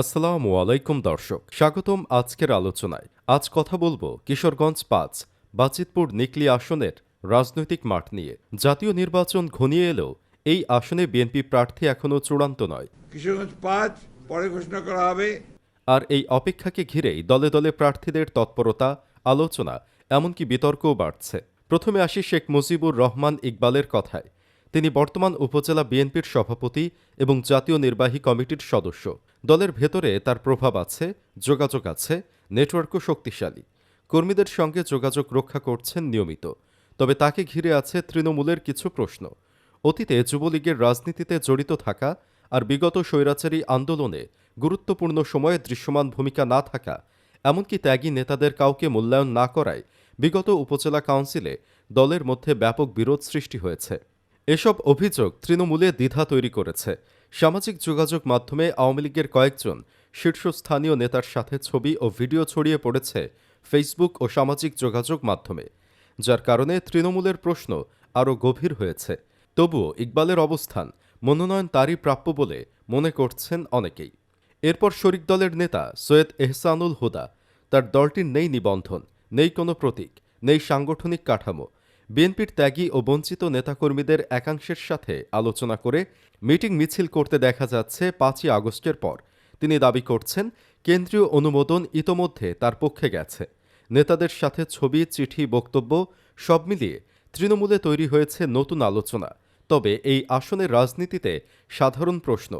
আসসালামু আলাইকুম দর্শক স্বাগতম আজকের আলোচনায়। আজ কথা বলব কিশোরগঞ্জ পাঁচ বাজিতপুর নিকলি আসনের রাজনৈতিক মাঠ নিয়ে। জাতীয় নির্বাচন ঘনিয়ে এলেও এই আসনে বিএনপি প্রার্থী এখনও চূড়ান্ত নয়। কিশোরগঞ্জ পাঁচ পরে ঘোষণা করা হবে। আর এই অপেক্ষাকে ঘিরেই দলে দলে প্রার্থীদের তৎপরতা আলোচনা এমনকি বিতর্কও বাড়ছে। প্রথমে আসি শেখ মুজিবুর রহমান ইকবালের কথায়। তিনি বর্তমান উপজেলা বিএনপির সভাপতি এবং জাতীয় নির্বাহী কমিটির সদস্য। দলের ভেতরে তার প্রভাব আছে, যোগাযোগ আছে, নেটওয়ার্কও শক্তিশালী। কর্মীদের সঙ্গে যোগাযোগ রক্ষা করছেন নিয়মিত। তবে তাকে ঘিরে আছে তৃণমূলের কিছু প্রশ্ন। অতীতে যুবলীগের রাজনীতিতে জড়িত থাকা আর বিগত স্বৈরাচারী আন্দোলনে গুরুত্বপূর্ণ সময়ে দৃশ্যমান ভূমিকা না থাকা, এমনকি ত্যাগী নেতাদের কাউকে মূল্যায়ন না করায় বিগত উপজেলা কাউন্সিলে দলের মধ্যে ব্যাপক বিরোধ সৃষ্টি হয়েছে। এসব অভিযোগ তৃণমূলে দ্বিধা তৈরি করেছে। সামাজিক যোগাযোগ মাধ্যমে আওয়ামী লীগের কয়েকজন শীর্ষস্থানীয় নেতার সাথে ছবি ও ভিডিও ছড়িয়ে পড়েছে ফেসবুক ও সামাজিক যোগাযোগ মাধ্যমে, যার কারণে তৃণমূলের প্রশ্ন আরও গভীর হয়েছে। তবুও ইকবালের অবস্থান মনোনয়ন তারই প্রাপ্য বলে মনে করছেন অনেকেই। এরপর শরিক দলের নেতা সৈয়দ এহসানুল হুদা, তার দলটির নেই নিবন্ধন, নেই কোনো প্রতীক, নেই সাংগঠনিক কাঠামো বিএনপির ত্যাগী ও বঞ্চিত নেতাকর্মীদের একাংশের সাথে আলোচনা করে মিটিং মিছিল করতে দেখা যাচ্ছে পাঁচই আগস্টের পর। তিনি দাবি করছেন, কেন্দ্রীয় অনুমোদন ইতোমধ্যে তার পক্ষে গেছে। নেতাদের সাথে ছবি, চিঠি, বক্তব্য সব মিলিয়ে তৃণমূলে তৈরি হয়েছে নতুন আলোচনা। তবে এই আসনের রাজনীতিতে সাধারণ প্রশ্ন,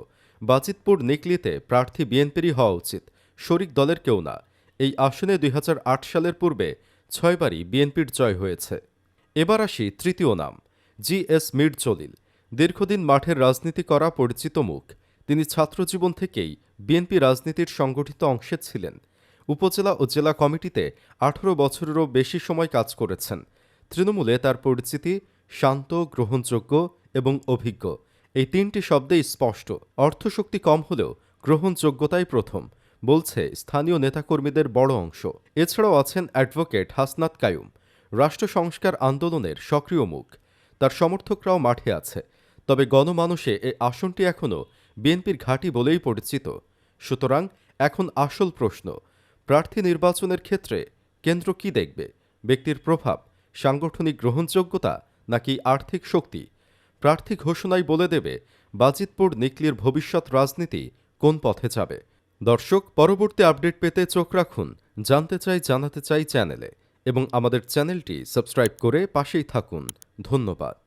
বাজিতপুর নিকলিতে প্রার্থী বিএনপিরই হওয়া উচিত, শরিক দলের কেউ না। এই আসনে দুই হাজার আট সালের পূর্বে ছয়বারই বিএনপির জয় হয়েছে। এবার আসি তৃতীয় নাম, জি এস মির দীর্ঘদিন মাঠের রাজনীতি করা পরিচিত মুখ, তিনি ছাত্রজীবন থেকেই বিএনপি রাজনীতির সংগঠিত অংশে ছিলেন। উপজেলা ও জেলা কমিটিতে আঠারো বছরেরও বেশি সময় কাজ করেছেন। তৃণমূলে তার পরিচিতি শান্ত, গ্রহণযোগ্য এবং অভিজ্ঞ। এই তিনটি শব্দেই স্পষ্ট, অর্থশক্তি কম হলেও গ্রহণযোগ্যতাই প্রথম, বলছে স্থানীয় নেতাকর্মীদের বড় অংশ। এছাড়াও আছেন অ্যাডভোকেট হাসনাত কায়ুম। রাষ্ট্র সংস্কার আন্দোলনের সক্রিয় মুখ। তার সমর্থকরাও মাঠে আছে। তবে গণমানুষে এ আসনটি এখনও বিএনপির ঘাঁটি বলেই পরিচিত। সুতরাং এখন আসল প্রশ্ন, প্রার্থী নির্বাচনের ক্ষেত্রে কেন্দ্র কি দেখবে? ব্যক্তির প্রভাব, সাংগঠনিক গ্রহণযোগ্যতা নাকি আর্থিক শক্তি? প্রার্থী ঘোষণাই বলে দেবে বাজিতপুর নিকলির ভবিষ্যৎ রাজনীতি কোন পথে যাবে। দর্শক, পরবর্তী আপডেট পেতে চোখ রাখুন। জানতে চাই, জানাতে চাই চ্যানেলে। এবং আমাদের চ্যানেলটি সাবস্ক্রাইব করে পাশেই থাকুন। ধন্যবাদ।